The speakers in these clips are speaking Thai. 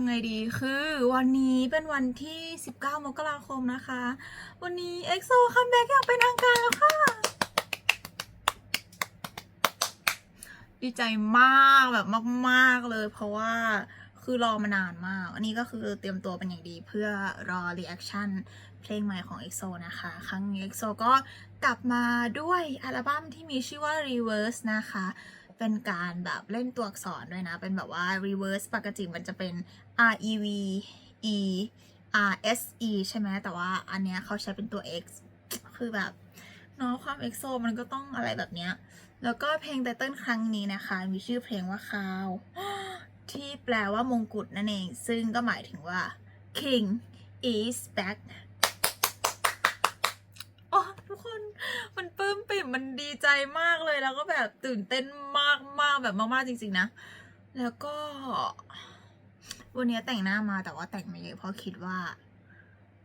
ำไงดีคือวันนี้เป็นวันที่ 19 มกราคมนะคะ วันนี้ EXO คัมแบ็กอย่างเป็นทางการแล้วค่ะ ดีใจมากแบบมาก ๆ เลย เพราะว่าคือรอมานานมาก อันนี้ก็คือเตรียมตัวเป็นอย่างดีเพื่อรอรีแอคชั่นเพลงใหม่ของ EXO นะคะ ครั้งนี้ EXO ก็กลับมาด้วยอัลบั้มที่มีชื่อว่า Reverse นะคะ เป็นการแบบเล่นตัวอักษรด้วยนะ เป็นแบบว่า reverse ปกติมันจะเป็น R E V E R S E ใช่ไหมแต่ว่าอันเนี้ยเขาใช้เป็นตัว X คือแบบเนาะความ EXO มันก็ต้องอะไรแบบเนี้ย แล้วก็เพลงไตเติ้ลครั้งนี้นะคะ มีชื่อเพลงว่าคาว ที่แปลว่ามงกุฎนั่นเอง ซึ่งก็หมายถึงว่า King is back โอ้ทุกคนมัน มมันดีใจมากเลยแล้วก็แบบตื่นเต้นมากมากแบบมาก ๆ จริง ๆ นะ แล้วก็ วันนี้แต่งหน้ามาแต่ว่าแต่งไม่เยอะเพราะคิดว่า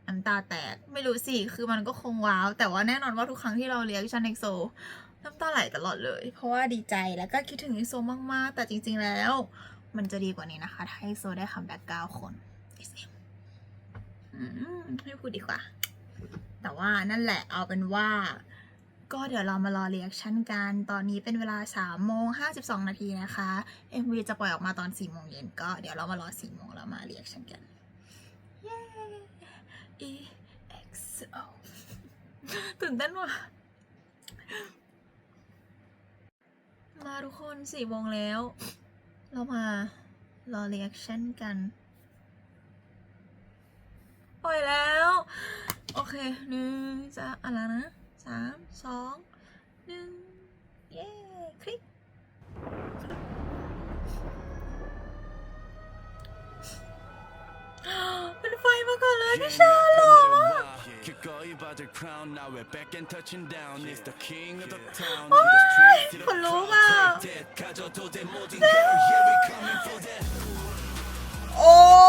น้ำตาแตกไม่รู้สิ คือมันก็คงว้าว แต่ว่าแน่นอนว่าทุกครั้งที่เราเรียกชันเอ็กโซน้ำตาไหลตลอดเลย เพราะว่าดีใจแล้วก็คิดถึงเอ็กโซมาก ๆ แต่จริง ๆ แล้ว มันจะดีกว่านี้นะคะ ถ้าเอ็กโซได้คัมแบ็กเก้าคน SM อืมไม่พูดดีกว่า แต่ว่านั่นแหละเอาเป็นว่า ก็เดี๋ยวเรามารอเรีแอคชั่นกัน ตอนนี้เป็นเวลา3โมง52 นาทีนะคะ MV จะปล่อยออกมาตอน4โมงเย็นก็เดี๋ยวเรามารอ4โมงแล้วมาเรีแอคชั่นกัน เย้ EXO ตื่นเต้นว่ะมาทุกคน4โมงแล้ว เรามารอเรีแอคชั่นกัน ปล่อยแล้ว โอเคหนึ่งจะอะไรนะ สามสองหนึ่งเย้ now we're back and touching down. It's the king of the town. Oh! Oh!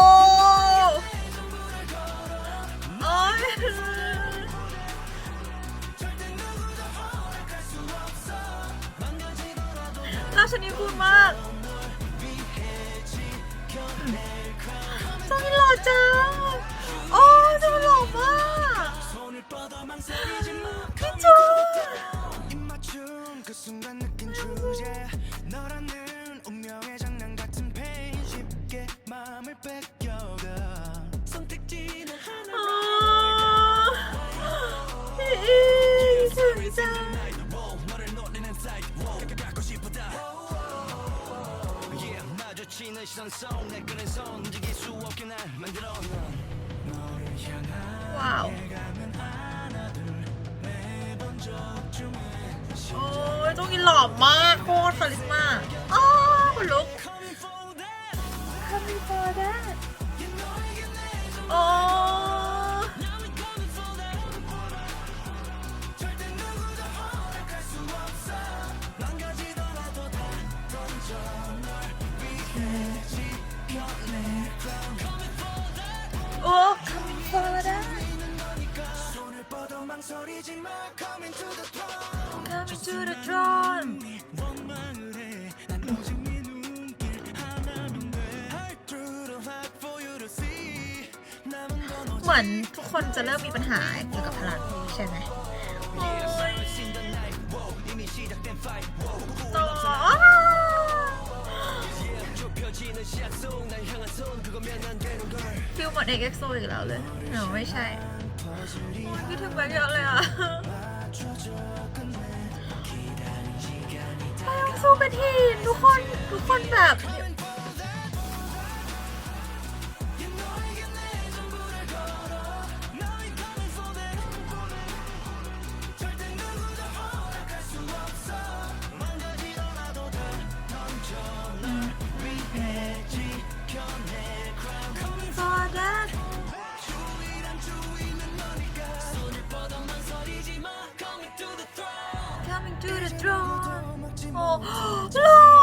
อบชนิดพูดมากจะไม่หล่อจังโอ้จะไม่หล่อมาก Yeah 마주치는 시선 속 내 끄는 손 움직일 수 없게 날 만들어 넌 너를 향한 ว้าว 가면 하나 둘네번 적중해 โอ้ยจงอินหล่อมากโคตรคาริสมาอ๋อคนลุก Coming for that 망설이지 마 coming to the throne Coming to the throne 원망을 해난 오직 네 눈길 하나면 돼 I threw the heart for you to see 남은 건 เหมือนทุกคนจะเริ่มมีปัญหาเกี่ยวกับพลังใช่ไหมโอ้ย in the night wow 이미 시작된 fight wow ต่อ 좁혀지는 시야 속날 향한 손 그거면 안 되는 걸 ฟิลเหมือนเอ็กโซอีกแล้วเลยหนูไม่ใช่โอ้ย คิดถึงแบงค์เยอะเลยอะแบงค์สู้เป็นทีมทุกคนทุกคนแบบ Coming to the throne โอ้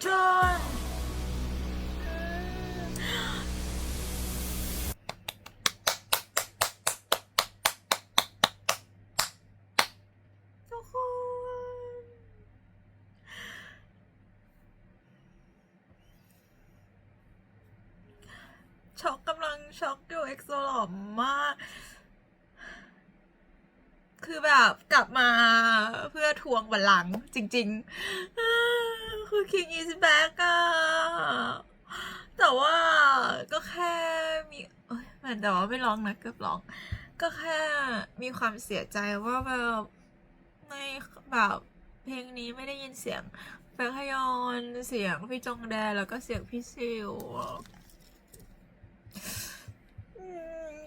return ทุกคน ช็อกกำลังช็อกอยู่เอ็กโซหลอมมาก คือแบบกลับมาเพื่อทวงบัลลังก์จริง ๆ คือ King is back อะแต่ว่าก็แค่มีเอ้ยแม่แต่ว่าไม่ร้องนะเกือบร้อง ก็แค่มีความเสียใจว่าแบบในแบบเพลงนี้ไม่ได้ยินเสียงแบงค์ฮยอนเสียงพี่จงแดแล้วก็เสียงพี่ซิว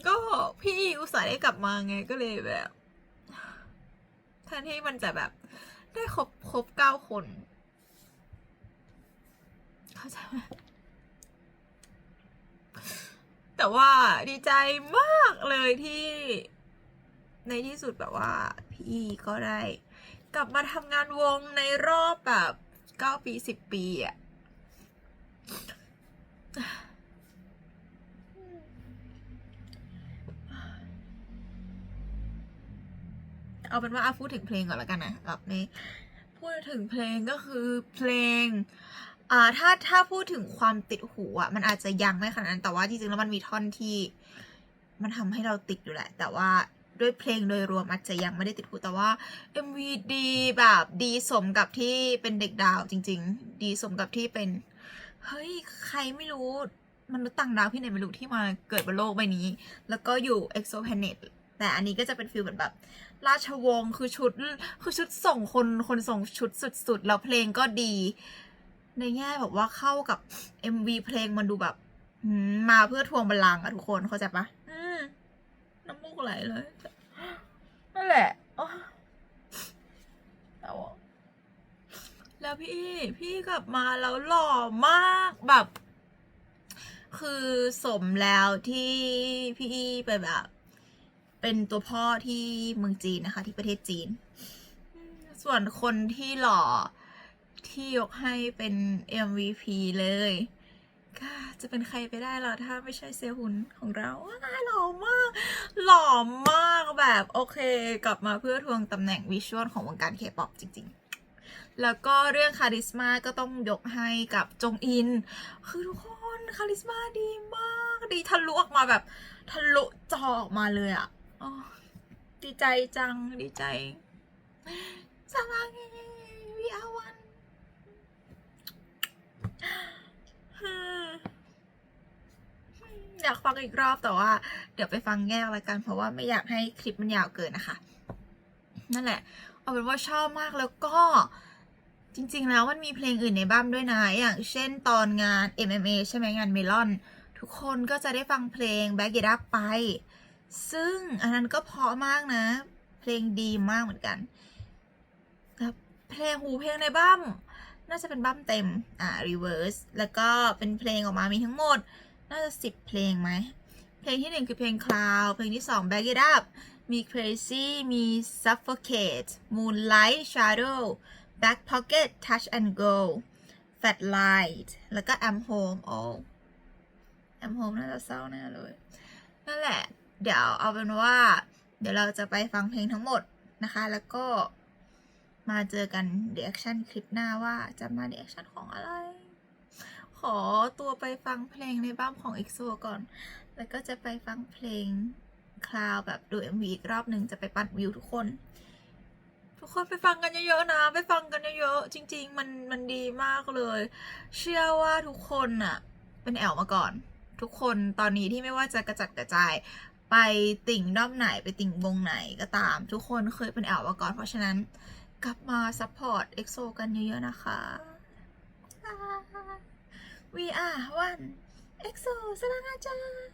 ก็พี่อุตส่าห์ได้กลับมาไงก็เลยแบบแทนที่มันจะแบบได้ครบครบเก้าคน เข้าใจไหมแต่ว่าดีใจมากเลยที่ในที่สุดแบบว่า พี่ก็ได้ กลับมาทำงานวงในรอบแบบเก้าปีสิบปีอะเอาเป็นว่าอาพูดถึงเพลงก่อนแล้วกันนะแบบนี้พูดถึงเพลงก็คือเพลง อ่าถ้าถ้าพูดถึงความติดหูอะ มันอาจจะยังไม่ขนาดนั้นแต่ว่าจริงๆแล้วมันมีท่อนที่ มันทำให้เราติดอยู่แหละ แต่ว่าด้วยเพลงโดยรวมอาจจะยังไม่ได้ติดหูแต่ว่า MV ดีแบบดีสมกับที่เป็นเด็กดาวจริง ๆ ดีสมกับที่เป็น เฮ้ย ใครไม่รู้มนุษย์ต่างดาวที่ไหนไม่รู้ที่มาเกิดบนโลกใบนี้ แล้วก็อยู่ exoplanet แต่อันนี้ก็จะเป็นฟิลเหมือนแบบ ราชวงศ์คือชุดคือชุดส่งคนคนส่งชุดสุดๆ แล้วเพลงก็ดี ในแง่แบบว่าเข้ากับ MV เพลงมันดูแบบหืมมาเพื่อทวงบัลลังก์อะทุกคนเข้าใจปะอืมน้ำมูกไหลเลยนั่นแหละโอ๊ยแต่ว่าแล้วพี่ พี่กลับมาแล้วหล่อมากแบบ คือสมแล้วที่พี่ไปแบบ เป็นตัวพ่อที่เมืองจีนนะคะ ที่ประเทศจีน ส่วนคนที่หล่อ ที่ยกให้เป็น MVP เลยจะเป็นใครไปได้ล่ะถ้าไม่ใช่เซฮุนของเราหล่อมาก หล่อมากแบบโอเค กลับมาเพื่อทวงตำแหน่งวิชวลของวงการเคป๊อปจริง ๆ แล้วก็เรื่องคาริสมาก็ต้องยกให้กับจงอิน คือทุกคนคาริสมาดีมากดีทะลุออกมาแบบทะลุจอออกมาเลยอะอ๋อดีใจจังดีใจสบายวิอาวัน อยากฟังอีกรอบแต่ว่า เดี๋ยวไปฟังแยกล้วกัน เพราะว่าไม่อยากให้คลิปมันยาวเกินนะคะ นั่นแหละ เอาเป็นว่าชอบมากแล้วก็จริง ๆ แล้วมันมีเพลงอื่นในบ้ามด้วยนะ อย่างเช่นตอนงาน MMA ใช่ไหมงานเมลอน ทุกคนก็จะได้ฟังเพลง Back It Up ไป ซึ่งอันนั้นก็เพราะมากนะ เพลงดีมากเหมือนกันแล้วเพลงหูเพลงในบ้ามน่าจะเป็นบ้ามเต็ม อ่า reverse แล้วก็เป็นเพลงออกมามีทั้งหมด น่าจะสิบเพลงไหม เพลงที่หนึ่งคือเพลง Cloud เพลงที่สอง Back It Up มี Crazy มี Suffocate Moonlight Shadow Back Pocket Touch and Go Fat Light แล้วก็ I'm Home All I'm Home น่าจะเศร้าแน่เลย นั่นแหละ เดี๋ยวเอาเป็นว่า เดี๋ยวเราจะไปฟังเพลงทั้งหมดนะคะ แล้วก็มาเจอกัน reaction คลิปหน้าว่าจะมา reaction ของอะไร ขอตัวไปฟังเพลงในบ้ามของ EXO ก่อน แล้วก็จะไปฟังเพลงคลาวแบบดู MV อีกรอบหนึ่งจะไปปั่นวิวทุกคน ทุกคนไปฟังกันเยอะๆนะ ไปฟังกันเยอะๆจริง ๆ มันมันดีมากเลย เชื่อว่าทุกคนน่ะเป็นแอลมาก่อน ทุกคนตอนนี้ที่ไม่ว่าจะกระจัดกระจายไปติ่งด้อมไหนไปติ่งวงไหนก็ตาม ทุกคนเคยเป็นแอลมาก่อน เพราะฉะนั้นกลับมาซัพพอร์ต EXO กันเยอะๆนะคะ We are one EXO สลังอาจารย์